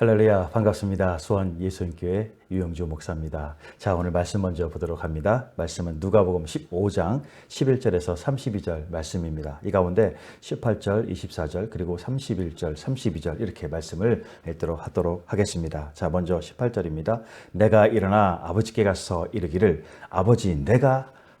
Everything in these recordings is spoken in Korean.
할렐루야 반갑습니다. 수원 예수님교회 유영주 목사입니다. 자 오늘 말씀 먼저 보도록 합니다. 말씀은 누가복음 15장 11절에서 32절 말씀입니다. 이 가운데 18절, 24절 그리고 31절, 32절 이렇게 말씀을 읽도록 하도록 하겠습니다. 자 먼저 18절입니다. 내가 일어나 아버지께 가서 이르기를 아버지 내가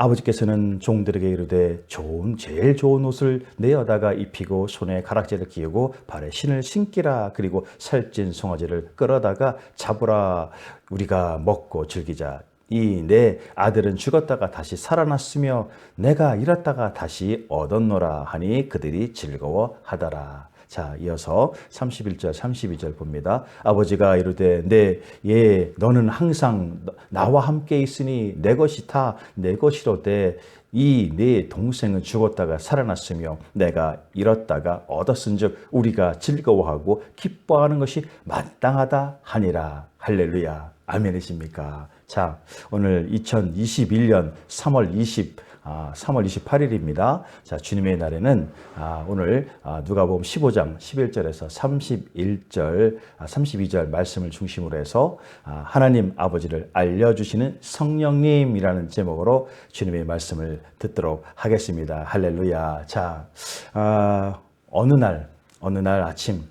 아버지께서는 종들에게 이르되 좋은 제일 좋은 옷을 내어다가 입히고 손에 가락지를 끼우고 발에 신을 신기라. 그리고 살찐 송아지를 끌어다가 잡으라. 우리가 먹고 즐기자. 이 내 아들은 죽었다가 다시 살아났으며 내가 잃었다가 다시 얻었노라 하니 그들이 즐거워하더라. 자, 이어서 31절, 32절 봅니다. 아버지가 이르되 내 예, 너는 항상 나와 함께 있으니 내 것이 다 내 것이로되 이네 동생은 죽었다가 살아났으며 내가 잃었다가 얻었은즉 우리가 즐거워하고 기뻐하는 것이 마땅하다 하니라. 할렐루야. 아멘이십니까? 자, 오늘 2021년 3월 20 아, 3월 28일입니다. 자, 주님의 날에는 아, 오늘 아, 누가복음 15장 11절에서 31절, 아, 32절 말씀을 중심으로 해서 아, 하나님 아버지를 알려주시는 성령님이라는 제목으로 주님의 말씀을 듣도록 하겠습니다. 할렐루야. 자, 아, 어느 날, 어느 날 아침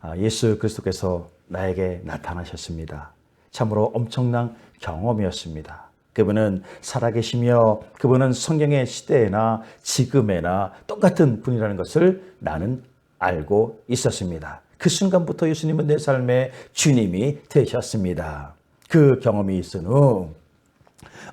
아, 예수 그리스도께서 나에게 나타나셨습니다. 참으로 엄청난 경험이었습니다. 그분은 살아계시며 그분은 성경의 시대에나 지금에나 똑같은 분이라는 것을 나는 알고 있었습니다. 그 순간부터 예수님은 내 삶의 주님이 되셨습니다. 그 경험이 있은 후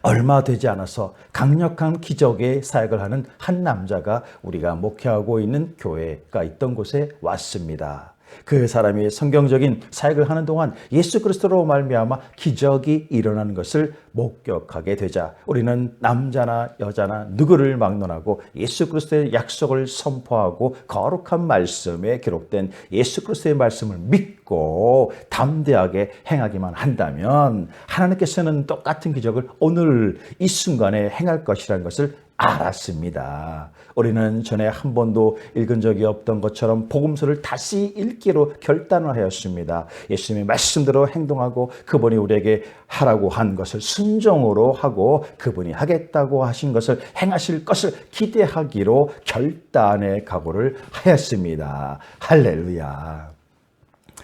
얼마 되지 않아서 강력한 기적의 사역을 하는 한 남자가 우리가 목회하고 있는 교회가 있던 곳에 왔습니다. 그 사람이 성경적인 사역을 하는 동안 예수 그리스도로 말미암아 기적이 일어나는 것을 목격하게 되자 우리는 남자나 여자나 누구를 막론하고 예수 그리스도의 약속을 선포하고 거룩한 말씀에 기록된 예수 그리스도의 말씀을 믿고 담대하게 행하기만 한다면 하나님께서는 똑같은 기적을 오늘 이 순간에 행할 것이라는 것을 알았습니다. 우리는 전에 한 번도 읽은 적이 없던 것처럼 복음서를 다시 읽기로 결단을 하였습니다. 예수님의 말씀대로 행동하고 그분이 우리에게 하라고 한 것을 순종으로 하고 그분이 하겠다고 하신 것을 행하실 것을 기대하기로 결단의 각오를 하였습니다. 할렐루야.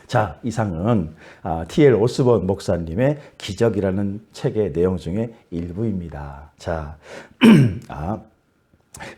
자, 이상은 T.L. 오스본 목사님의 기적이라는 책의 내용 중에 일부입니다. 자, 아,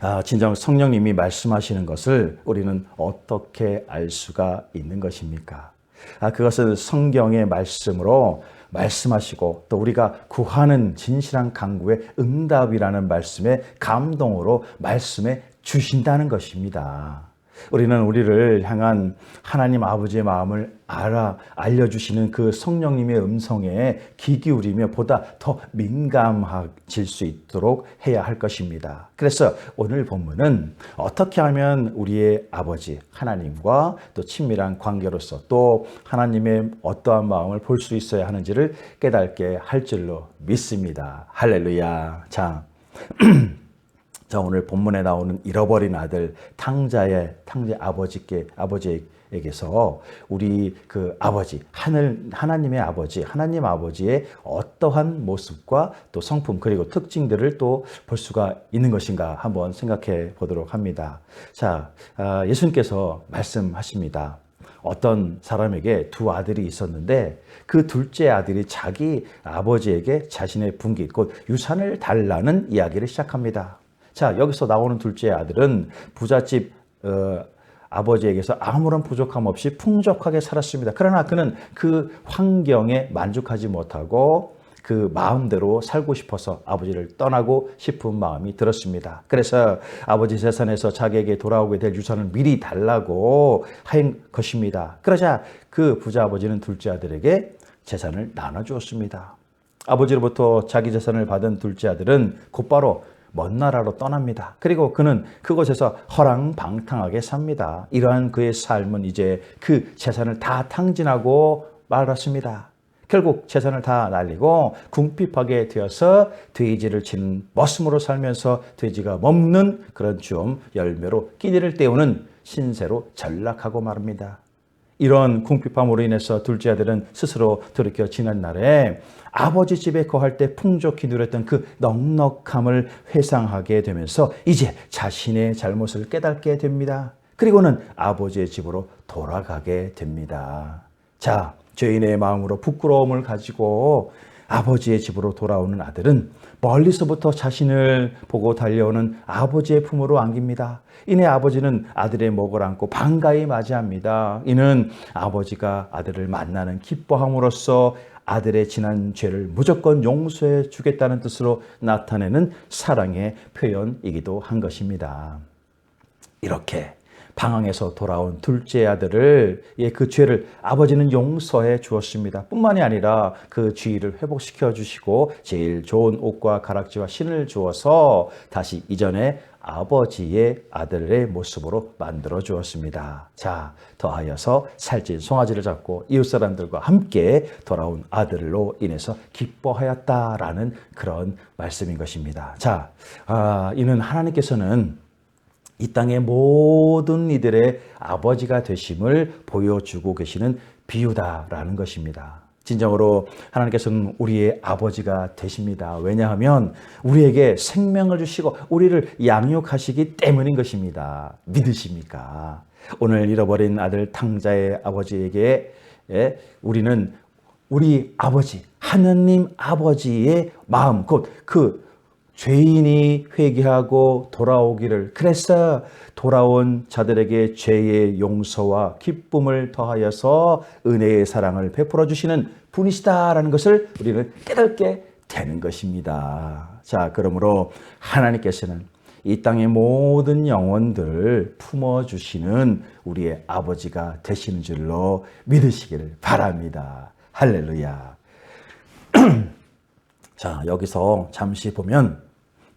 아, 진정 성령님이 말씀하시는 것을 우리는 어떻게 알 수가 있는 것입니까? 아, 그것은 성경의 말씀으로 말씀하시고 또 우리가 구하는 진실한 강구의 응답이라는 말씀의 감동으로 말씀해 주신다는 것입니다. 우리는 우리를 향한 하나님 아버지의 마음을 알아 알려주시는 그 성령님의 음성에 귀 기울이며 보다 더 민감해질 수 있도록 해야 할 것입니다. 그래서 오늘 본문은 어떻게 하면 우리의 아버지 하나님과 또 친밀한 관계로서 또 하나님의 어떠한 마음을 볼 수 있어야 하는지를 깨닫게 할 줄로 믿습니다. 할렐루야. 자. 자, 오늘 본문에 나오는 잃어버린 아들 탕자의 탕자 아버지께 아버지에게서 우리 그 아버지 하늘 하나님의 아버지 하나님 아버지의 어떠한 모습과 또 성품 그리고 특징들을 또 볼 수가 있는 것인가 한번 생각해 보도록 합니다. 자, 아, 예수님께서 말씀하십니다. 어떤 사람에게 두 아들이 있었는데 그 둘째 아들이 자기 아버지에게 자신의 분기 곧 유산을 달라는 이야기를 시작합니다. 자, 여기서 나오는 둘째 아들은 부잣집 어, 아버지에게서 아무런 부족함 없이 풍족하게 살았습니다. 그러나 그는 그 환경에 만족하지 못하고 그 마음대로 살고 싶어서 아버지를 떠나고 싶은 마음이 들었습니다. 그래서 아버지 재산에서 자기에게 돌아오게 될 유산을 미리 달라고 한 것입니다. 그러자 그 부자 아버지는 둘째 아들에게 재산을 나눠주었습니다. 아버지로부터 자기 재산을 받은 둘째 아들은 곧바로 먼 나라로 떠납니다. 그리고 그는 그곳에서 허랑방탕하게 삽니다. 이러한 그의 삶은 이제 그 재산을 다 탕진하고 말았습니다. 결국 재산을 다 날리고 궁핍하게 되어서 돼지를 치는 머슴으로 살면서 돼지가 먹는 그런 좀 열매로 끼니를 때우는 신세로 전락하고 말합니다. 이런 궁핍함으로 인해서 둘째 아들은 스스로 돌이켜 지난 날에 아버지 집에 거할 때 풍족히 누렸던 그 넉넉함을 회상하게 되면서 이제 자신의 잘못을 깨닫게 됩니다. 그리고는 아버지의 집으로 돌아가게 됩니다. 자, 죄인의 마음으로 부끄러움을 가지고 아버지의 집으로 돌아오는 아들은 멀리서부터 자신을 보고 달려오는 아버지의 품으로 안깁니다. 이내 아버지는 아들의 목을 안고 반가이 맞이합니다. 이는 아버지가 아들을 만나는 기뻐함으로써 아들의 지난 죄를 무조건 용서해 주겠다는 뜻으로 나타내는 사랑의 표현이기도 한 것입니다. 이렇게 방황에서 돌아온 둘째 아들을 예, 그 죄를 아버지는 용서해 주었습니다. 뿐만이 아니라 그 주의를 회복시켜 주시고 제일 좋은 옷과 가락지와 신을 주어서 다시 이전에 아버지의 아들의 모습으로 만들어 주었습니다. 자, 더하여서 살찐 송아지를 잡고 이웃 사람들과 함께 돌아온 아들로 인해서 기뻐하였다라는 그런 말씀인 것입니다. 자, 아, 이는 하나님께서는 이 땅의 모든 이들의 아버지가 되심을 보여주고 계시는 비유다라는 것입니다. 진정으로 하나님께서는 우리의 아버지가 되십니다. 왜냐하면 우리에게 생명을 주시고 우리를 양육하시기 때문인 것입니다. 믿으십니까? 오늘 잃어버린 아들 탕자의 아버지에게 우리는 우리 아버지, 하나님 아버지의 마음, 곧 그 죄인이 회개하고 돌아오기를 그래서 돌아온 자들에게 죄의 용서와 기쁨을 더하여서 은혜의 사랑을 베풀어 주시는 분이시다라는 것을 우리는 깨닫게 되는 것입니다. 자, 그러므로 하나님께서는 이 땅의 모든 영혼들을 품어 주시는 우리의 아버지가 되시는 줄로 믿으시기를 바랍니다. 할렐루야. 자, 여기서 잠시 보면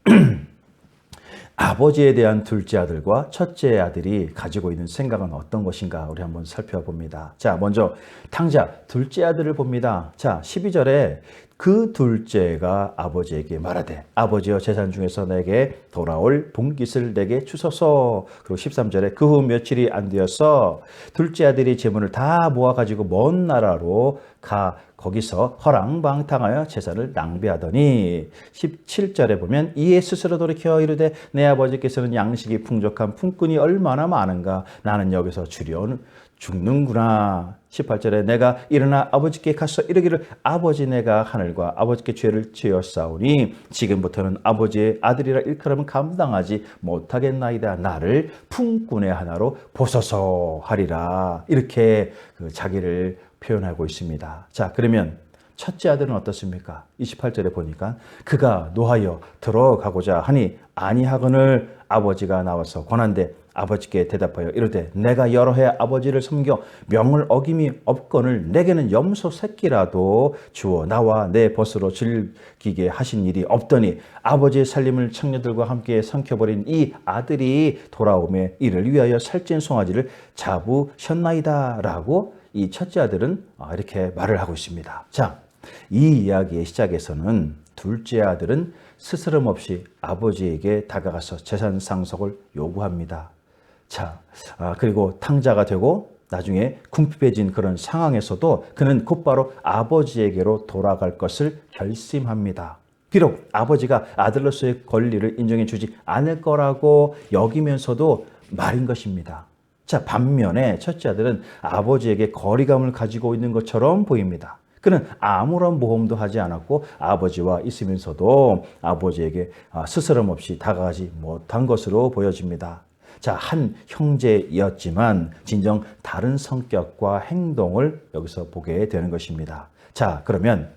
아버지에 대한 둘째 아들과 첫째 아들이 가지고 있는 생각은 어떤 것인가 우리 한번 살펴봅니다. 자, 먼저 탕자 둘째 아들을 봅니다. 자, 12절에 그 둘째가 아버지에게 말하되 아버지여 재산 중에서 내게 돌아올 분깃을 내게 주소서 그리고 13절에 그 후 며칠이 안 되어서 둘째 아들이 재물을 다 모아 가지고 먼 나라로 가 거기서 허랑방탕하여 재산을 낭비하더니 17절에 보면 이에 스스로 돌이켜 이르되 내 아버지께서는 양식이 풍족한 품꾼이 얼마나 많은가 나는 여기서 주려는 죽는구나. 18절에 내가 일어나 아버지께 가서 이르기를 아버지 내가 하늘과 아버지께 죄를 지었사오니 지금부터는 아버지의 아들이라 일컬음은 감당하지 못하겠나이다. 나를 품꾼의 하나로 보소서 하리라. 이렇게 그 자기를 표현하고 있습니다. 자, 그러면 첫째 아들은 어떻습니까? 28절에 보니까 그가 노하여 들어가고자 하니 아니하거늘 아버지가 나와서 권한대 아버지께 대답하여 이르되 내가 여러 해 아버지를 섬겨 명을 어김이 없거늘 내게는 염소 새끼라도 주어 나와 내 벗으로 즐기게 하신 일이 없더니 아버지의 살림을 청년들과 함께 삼켜버린 이 아들이 돌아오매 이를 위하여 살찐 송아지를 잡으셨나이다 라고 이 첫째 아들은 이렇게 말을 하고 있습니다. 자, 이 이야기의 시작에서는 둘째 아들은 스스럼 없이 아버지에게 다가가서 재산 상속을 요구합니다. 자, 아, 그리고 탕자가 되고 나중에 궁핍해진 그런 상황에서도 그는 곧바로 아버지에게로 돌아갈 것을 결심합니다. 비록 아버지가 아들로서의 권리를 인정해 주지 않을 거라고 여기면서도 말인 것입니다. 자, 반면에 첫째 아들은 아버지에게 거리감을 가지고 있는 것처럼 보입니다. 그는 아무런 모험도 하지 않았고 아버지와 있으면서도 아버지에게 아, 스스럼 없이 다가가지 못한 것으로 보여집니다. 자, 한 형제였지만 진정 다른 성격과 행동을 여기서 보게 되는 것입니다. 자, 그러면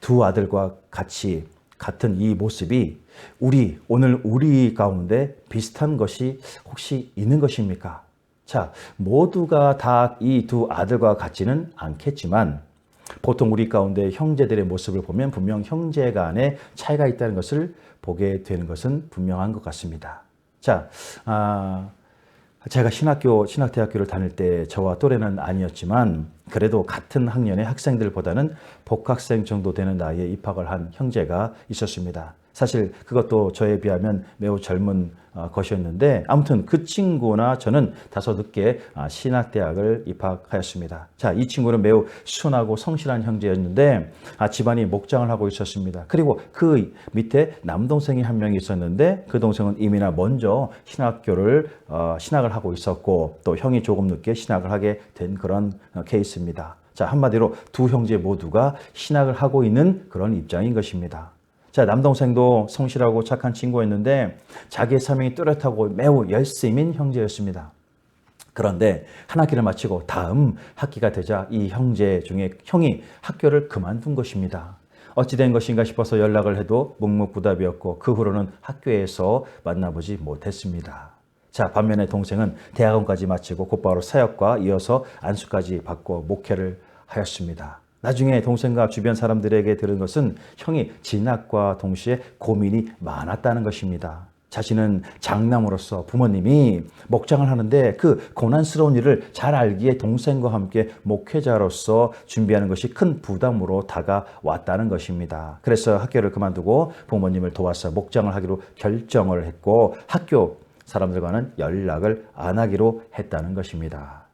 두 아들과 같이 같은 이 모습이 우리, 오늘 우리 가운데 비슷한 것이 혹시 있는 것입니까? 자, 모두가 다 이 두 아들과 같지는 않겠지만 보통 우리 가운데 형제들의 모습을 보면 분명 형제 간에 차이가 있다는 것을 보게 되는 것은 분명한 것 같습니다. 자, 아, 제가 신학교, 신학대학교를 다닐 때 저와 또래는 아니었지만 그래도 같은 학년의 학생들보다는 복학생 정도 되는 나이에 입학을 한 형제가 있었습니다. 사실 그것도 저에 비하면 매우 젊은 어, 것이었는데 아무튼 그 친구나 저는 다소 늦게 아, 신학대학을 입학하였습니다. 자, 이 친구는 매우 순하고 성실한 형제였는데 아, 집안이 목장을 하고 있었습니다. 그리고 그 밑에 남동생이 한 명이 있었는데 그 동생은 이미나 먼저 신학교를 어, 신학을 하고 있었고 또 형이 조금 늦게 신학을 하게 된 그런 어, 케이스입니다. 자, 한마디로 두 형제 모두가 신학을 하고 있는 그런 입장인 것입니다. 자, 남동생도 성실하고 착한 친구였는데 자기의 사명이 뚜렷하고 매우 열심인 형제였습니다. 그런데 한 학기를 마치고 다음 학기가 되자 이 형제 중에 형이 학교를 그만둔 것입니다. 어찌된 것인가 싶어서 연락을 해도 묵묵부답이었고 그 후로는 학교에서 만나보지 못했습니다. 자, 반면에 동생은 대학원까지 마치고 곧바로 사역과 이어서 안수까지 받고 목회를 하였습니다. 나중에 동생과 주변 사람들에게 들은 것은 형이 진학과 동시에 고민이 많았다는 것입니다. 자신은 장남으로서 부모님이 목장을 하는데 그 고난스러운 일을 잘 알기에 동생과 함께 목회자로서 준비하는 것이 큰 부담으로 다가왔다는 것입니다. 그래서 학교를 그만두고 부모님을 도와서 목장을 하기로 결정을 했고 학교 사람들과는 연락을 안 하기로 했다는 것입니다.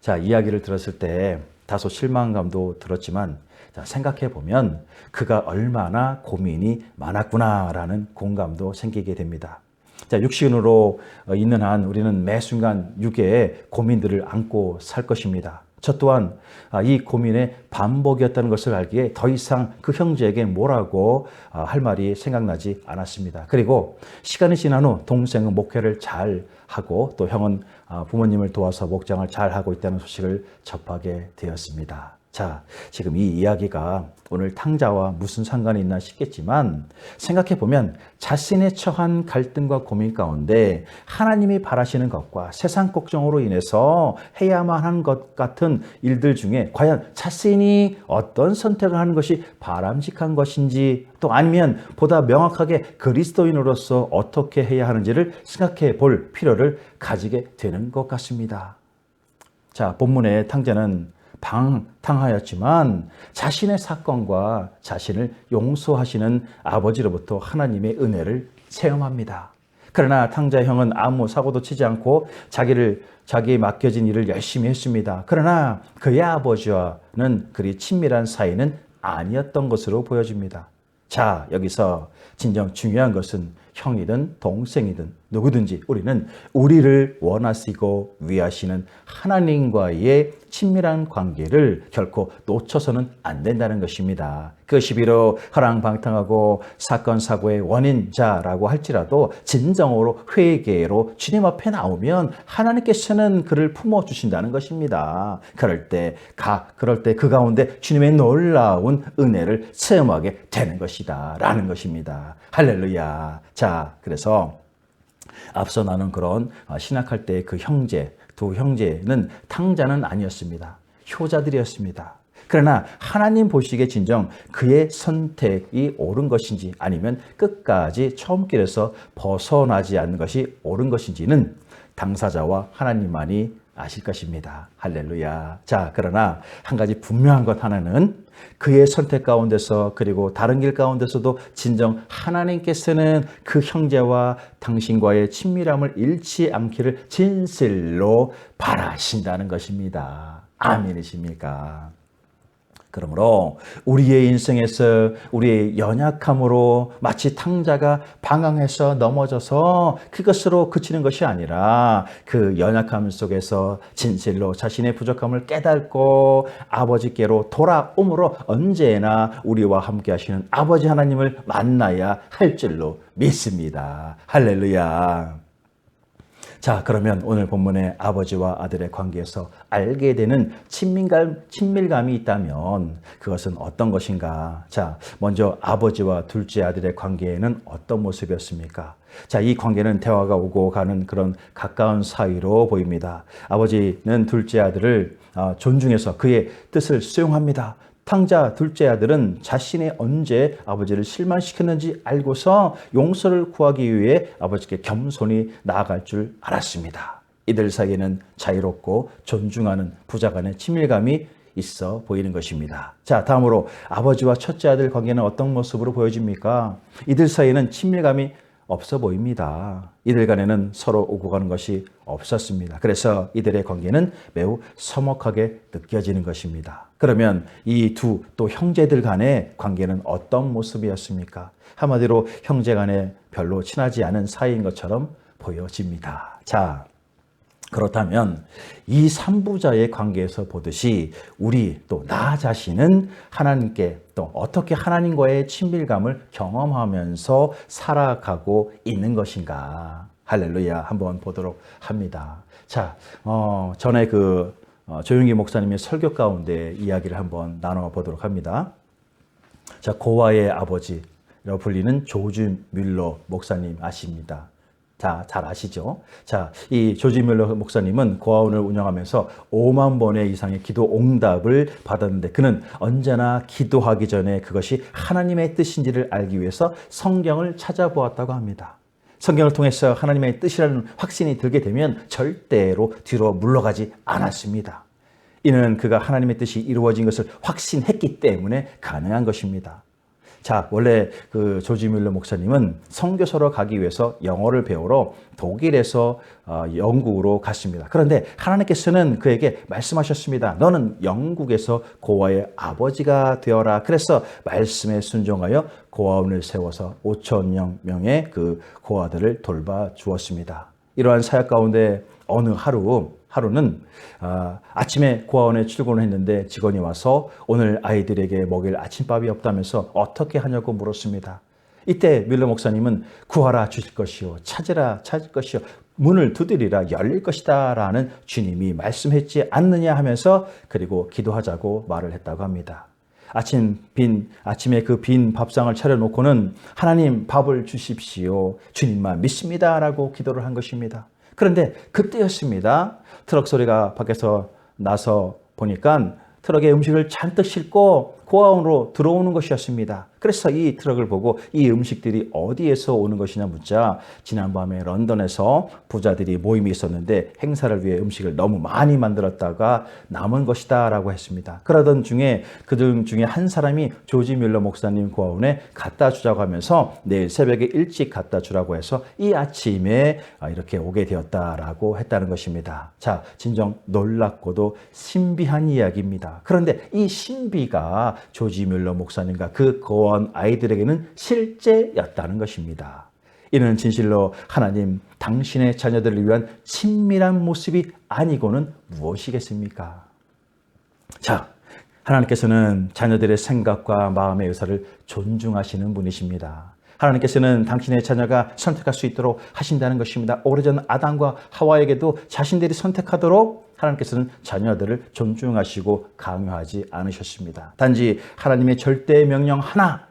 자, 이야기를 들었을 때 다소 실망감도 들었지만 생각해 보면 그가 얼마나 고민이 많았구나라는 공감도 생기게 됩니다. 자, 육신으로 있는 한 우리는 매 순간 육의 고민들을 안고 살 것입니다. 저 또한 이 고민의 반복이었다는 것을 알기에 더 이상 그 형제에게 뭐라고 할 말이 생각나지 않았습니다. 그리고 시간이 지난 후 동생은 목회를 잘 하고 또 형은 부모님을 도와서 목장을 잘 하고 있다는 소식을 접하게 되었습니다. 자, 지금 이 이야기가 오늘 탕자와 무슨 상관이 있나 싶겠지만 생각해 보면 자신의 처한 갈등과 고민 가운데 하나님이 바라시는 것과 세상 걱정으로 인해서 해야만 한것 같은 일들 중에 과연 자신이 어떤 선택을 하는 것이 바람직한 것인지 또 아니면 보다 명확하게 그리스도인으로서 어떻게 해야 하는지를 생각해 볼 필요를 가지게 되는 것 같습니다. 자, 본문의 탕자는 방탕하였지만 자신의 사건과 자신을 용서하시는 아버지로부터 하나님의 은혜를 체험합니다. 그러나 탕자 형은 아무 사고도 치지 않고 자기를 자기에 맡겨진 일을 열심히 했습니다. 그러나 그의 아버지와는 그리 친밀한 사이는 아니었던 것으로 보여집니다. 자, 여기서 진정 중요한 것은 형이든 동생이든 누구든지 우리는 우리를 원하시고 위하시는 하나님과의 친밀한 관계를 결코 놓쳐서는 안 된다는 것입니다. 그것이 비록 허랑방탕하고 사건 사고의 원인자라고 할지라도 진정으로 회개로 주님 앞에 나오면 하나님께서는 그를 품어 주신다는 것입니다. 그럴 때 가, 그럴 때 그 가운데 주님의 놀라운 은혜를 체험하게 되는 것이다라는 것입니다. 할렐루야. 자, 그래서 앞서 나눈 그런 아, 신학할 때 그 형제, 두 형제는 탕자는 아니었습니다. 효자들이었습니다. 그러나 하나님 보시기에 진정 그의 선택이 옳은 것인지 아니면 끝까지 처음 길에서 벗어나지 않는 것이 옳은 것인지는 당사자와 하나님만이 아실 것입니다. 할렐루야. 자, 그러나 한 가지 분명한 것 하나는 그의 선택 가운데서 그리고 다른 길 가운데서도 진정 하나님께서는 그 형제와 당신과의 친밀함을 잃지 않기를 진실로 바라신다는 것입니다. 아멘이십니까? 그러므로 우리의 인생에서 우리의 연약함으로 마치 탕자가 방황해서 넘어져서 그것으로 그치는 것이 아니라 그 연약함 속에서 진실로 자신의 부족함을 깨닫고 아버지께로 돌아옴으로 언제나 우리와 함께 하시는 아버지 하나님을 만나야 할 줄로 믿습니다. 할렐루야. 자, 그러면 오늘 본문의 아버지와 아들의 관계에서 알게 되는 친밀감, 친밀감이 있다면 그것은 어떤 것인가? 자, 먼저 아버지와 둘째 아들의 관계에는 어떤 모습이었습니까? 자, 이 관계는 대화가 오고 가는 그런 가까운 사이로 보입니다. 아버지는 둘째 아들을 어, 존중해서 그의 뜻을 수용합니다. 탕자 둘째 아들은 자신이 언제 아버지를 실망시켰는지 알고서 용서를 구하기 위해 아버지께 겸손히 나아갈 줄 알았습니다. 이들 사이에는 자유롭고 존중하는 부자 간의 친밀감이 있어 보이는 것입니다. 자, 다음으로 아버지와 첫째 아들 관계는 어떤 모습으로 보여집니까? 이들 사이에는 친밀감이 없어 보입니다. 이들 간에는 서로 오고 가는 것이 없었습니다. 그래서 이들의 관계는 매우 서먹하게 느껴지는 것입니다. 그러면 이 두 또 형제들 간의 관계는 어떤 모습이었습니까? 한마디로 형제 간에 별로 친하지 않은 사이인 것처럼 보여집니다. 자, 그렇다면 이 삼부자의 관계에서 보듯이 우리 또 나 자신은 하나님께 또 어떻게 하나님과의 친밀감을 경험하면서 살아가고 있는 것인가. 할렐루야. 한번 보도록 합니다. 자, 어, 전에 그 어, 조용기 목사님의 설교 가운데 이야기를 한번 나눠 보도록 합니다. 자, 고아의 아버지라고 불리는 조지 뮬러 목사님 아십니다. 자, 잘 아시죠? 자, 이 조지 뮬러 목사님은 고아원을 운영하면서 5만 번의 이상의 기도 응답을 받았는데 그는 언제나 기도하기 전에 그것이 하나님의 뜻인지를 알기 위해서 성경을 찾아보았다고 합니다. 성경을 통해서 하나님의 뜻이라는 확신이 들게 되면 절대로 뒤로 물러가지 않았습니다. 이는 그가 하나님의 뜻이 이루어진 것을 확신했기 때문에 가능한 것입니다. 자, 원래 그 조지 뮬러 목사님은 선교서로 가기 위해서 영어를 배우러 독일에서 어, 영국으로 갔습니다. 그런데 하나님께서는 그에게 말씀하셨습니다. 너는 영국에서 고아의 아버지가 되어라. 그래서 말씀에 순종하여 고아원을 세워서 5천 명의 그 고아들을 돌봐 주었습니다. 이러한 사역 가운데 어느 하루 하루는 아, 아침에 고아원에 출근을 했는데 직원이 와서 오늘 아이들에게 먹일 아침밥이 없다면서 어떻게 하냐고 물었습니다. 이때 밀러 목사님은 구하라 주실 것이요 찾으라 찾을 것이요 문을 두드리라 열릴 것이다 라는 주님이 말씀했지 않느냐 하면서 그리고 기도하자고 말을 했다고 합니다. 아침 빈 아침에 그 빈 밥상을 차려놓고는 하나님 밥을 주십시오 주님만 믿습니다라고 기도를 한 것입니다. 그런데 그때였습니다. 트럭 소리가 밖에서 나서 보니까 트럭에 음식을 잔뜩 싣고 고아원으로 들어오는 것이었습니다. 그래서 이 트럭을 보고 이 음식들이 어디에서 오는 것이냐 묻자 지난밤에 런던에서 부자들이 모임이 있었는데 행사를 위해 음식을 너무 많이 만들었다가 남은 것이다 라고 했습니다. 그러던 중에 그들 중에 한 사람이 조지 뮬러 목사님 고아원에 갖다 주자고 하면서 내일 새벽에 일찍 갖다 주라고 해서 이 아침에 이렇게 오게 되었다라고 했다는 것입니다. 자, 진정 놀랍고도 신비한 이야기입니다. 그런데 이 신비가 조지 뮬러 목사님과 그 고아원 아이들에게는 실제였다는 것입니다. 이는 진실로 하나님 당신의 자녀들을 위한 친밀한 모습이 아니고는 무엇이겠습니까? 자, 하나님께서는 자녀들의 생각과 마음의 의사를 존중하시는 분이십니다. 하나님께서는 당신의 자녀가 선택할 수 있도록 하신다는 것입니다. 오래전 아담과 하와에게도 자신들이 선택하도록 하나님께서는 자녀들을 존중하시고 강요하지 않으셨습니다. 단지 하나님의 절대 명령 하나,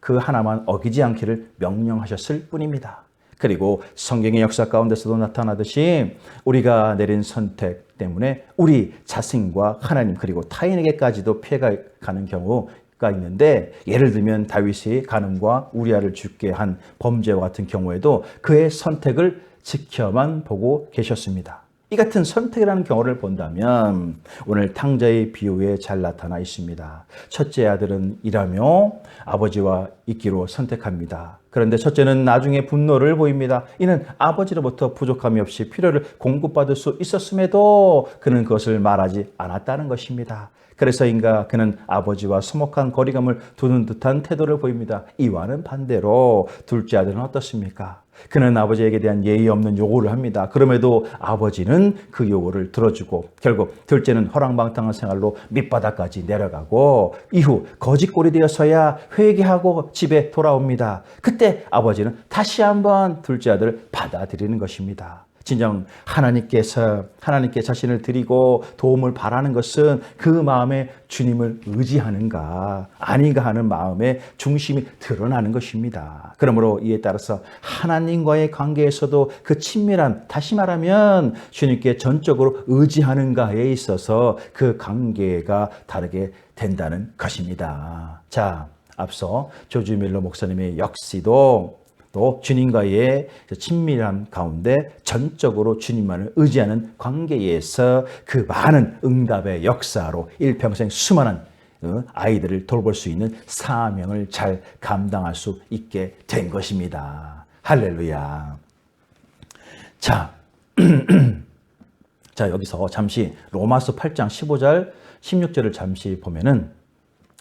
그 하나만 어기지 않기를 명령하셨을 뿐입니다. 그리고 성경의 역사 가운데서도 나타나듯이 우리가 내린 선택 때문에 우리 자신과 하나님 그리고 타인에게까지도 피해가 가는 경우가 있는데 예를 들면 다윗이 가늠과 우리아를 죽게 한 범죄와 같은 경우에도 그의 선택을 지켜만 보고 계셨습니다. 이 같은 선택이라는 경우를 본다면 오늘 탕자의 비유에 잘 나타나 있습니다. 첫째 아들은 일하며 아버지와 있기로 선택합니다. 그런데 첫째는 나중에 분노를 보입니다. 이는 아버지로부터 부족함이 없이 필요를 공급받을 수 있었음에도 그는 그것을 말하지 않았다는 것입니다. 그래서인가 그는 아버지와 서먹한 거리감을 두는 듯한 태도를 보입니다. 이와는 반대로 둘째 아들은 어떻습니까? 그는 아버지에게 대한 예의 없는 요구를 합니다. 그럼에도 아버지는 그 요구를 들어주고 결국 둘째는 허랑방탕한 생활로 밑바닥까지 내려가고 이후 거짓골이 되어서야 회개하고 집에 돌아옵니다. 그때 아버지는 다시 한번 둘째 아들을 받아들이는 것입니다. 진정 하나님께서 하나님께 자신을 드리고 도움을 바라는 것은 그 마음에 주님을 의지하는가 아닌가 하는 마음의 중심이 드러나는 것입니다. 그러므로 이에 따라서 하나님과의 관계에서도 그 친밀한 다시 말하면 주님께 전적으로 의지하는가에 있어서 그 관계가 다르게 된다는 것입니다. 자, 앞서 조지 밀러 목사님의 역시도 또 주님과의 친밀한 가운데 전적으로 주님만을 의지하는 관계에서 그 많은 응답의 역사로 일평생 수많은 어, 아이들을 돌볼 수 있는 사명을 잘 감당할 수 있게 된 것입니다. 할렐루야. 자, 자 여기서 잠시 로마서 8장 15절 16절을 잠시 보면은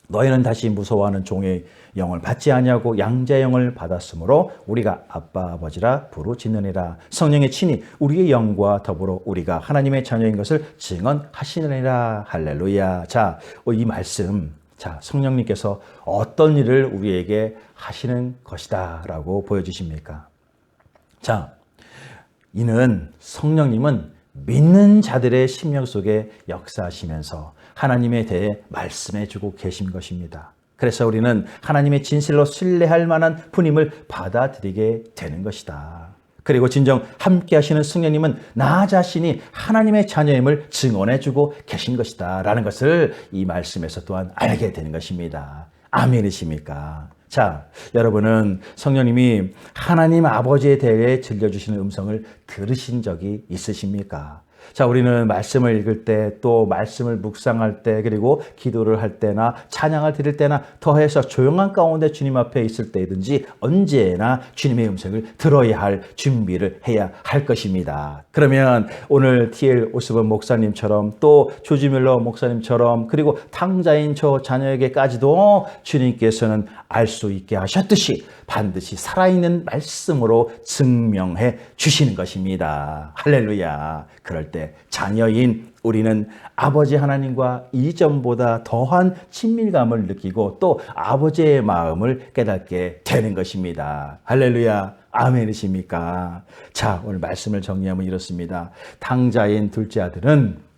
너희는 다시 무서워하는 종의 영을 받지 아니하고 양자의 영을 받았으므로 우리가 아빠 아버지라 부르짖느니라. 성령의 친히 우리의 영과 더불어 우리가 하나님의 자녀인 것을 증언하시느니라. 할렐루야. 자이 말씀. 자 성령님께서 어떤 일을 우리에게 하시는 것이다라고 보여주십니까? 자 이는 성령님은 믿는 자들의 심령 속에 역사하시면서 하나님에 대해 말씀해 주고 계신 것입니다. 그래서 우리는 하나님의 진실로 신뢰할 만한 분임을 받아들이게 되는 것이다. 그리고 진정 함께 하시는 승려님은 나 자신이 하나님의 자녀임을 증언해 주고 계신 것이다. 라는 것을 이 말씀에서 또한 알게 되는 것입니다. 아멘이십니까? 자, 여러분은 성령님이 하나님 아버지에 대해 들려주시는 음성을 들으신 적이 있으십니까? 자, 우리는 말씀을 읽을 때, 또 말씀을 묵상할 때, 그리고 기도를 할 때나 찬양을 드릴 때나 더해서 조용한 가운데 주님 앞에 있을 때든지 언제나 주님의 음성을 들어야 할 준비를 해야 할 것입니다. 그러면 오늘 TL 오스본 목사님처럼 또 조지밀러 목사님처럼 그리고 탕자인 저 자녀에게까지도 주님께서는 알 수 있게 하셨듯이 반드시 살아있는 말씀으로 증명해 주시는 것입니다. 할렐루야. 그럴 때 자녀인 우리는 아버지 하나님과 이전보다 더한 친밀감을 느끼고 또 아버지의 마음을 깨닫게 되는 것입니다. 할렐루야. 아멘이십니까? 자, 오늘 말씀을 정리하면 이렇습니다. 당자인 둘째 아들은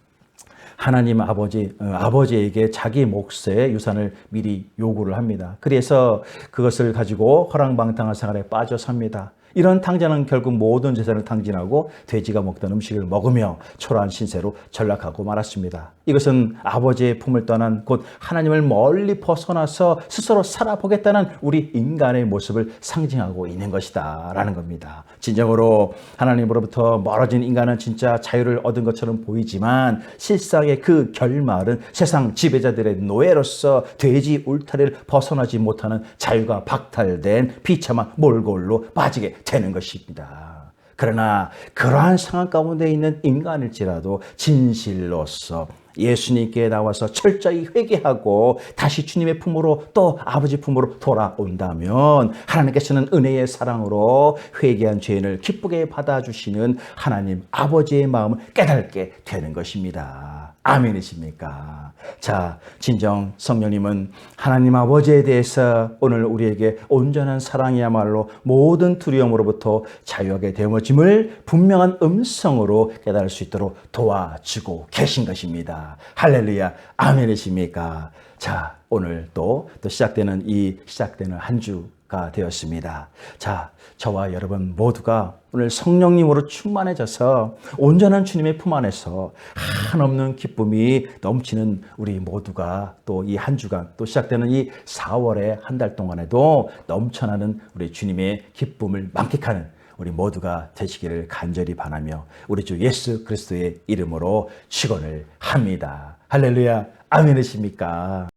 하나님 아버지, 어, 아버지에게 자기 몫의 유산을 미리 요구를 합니다. 그래서 그것을 가지고 허랑방탕한 생활에 빠져 삽니다. 이런 탕자는 결국 모든 재산을 탕진하고 돼지가 먹던 음식을 먹으며 초라한 신세로 전락하고 말았습니다. 이것은 아버지의 품을 떠난 곧 하나님을 멀리 벗어나서 스스로 살아보겠다는 우리 인간의 모습을 상징하고 있는 것이다. 라는 겁니다. 진정으로 하나님으로부터 멀어진 인간은 진짜 자유를 얻은 것처럼 보이지만 실상의 그 결말은 세상 지배자들의 노예로서 돼지 울타리를 벗어나지 못하는 자유가 박탈된 비참한 몰골로 빠지게 되는 것입니다. 그러나 그러한 상황 가운데 있는 인간일지라도 진실로서 예수님께 나와서 철저히 회개하고 다시 주님의 품으로 또 아버지 품으로 돌아온다면 하나님께서는 은혜의 사랑으로 회개한 죄인을 기쁘게 받아주시는 하나님 아버지의 마음을 깨닫게 되는 것입니다. 아멘이십니까? 자, 진정 성령님은 하나님 아버지에 대해서 오늘 우리에게 온전한 사랑이야말로 모든 두려움으로부터 자유하게 되어짐을 분명한 음성으로 깨달을 수 있도록 도와주고 계신 할렐루야, 아멘이십니까? 자, 오늘 또, 또 시작되는 이 시작되는 한 주가 되었습니다. 자, 저와 여러분 모두가 오늘 성령님으로 충만해져서 온전한 주님의 품 안에서 한없는 기쁨이 넘치는 우리 모두가 또 이 한 주간 또 시작되는 이 4월의 한 달 동안에도 넘쳐나는 우리 주님의 기쁨을 만끽하는 우리 모두가 되시기를 간절히 바라며 우리 주 예수 그리스도의 이름으로 축원을 합니다. 할렐루야. 아멘이십니까?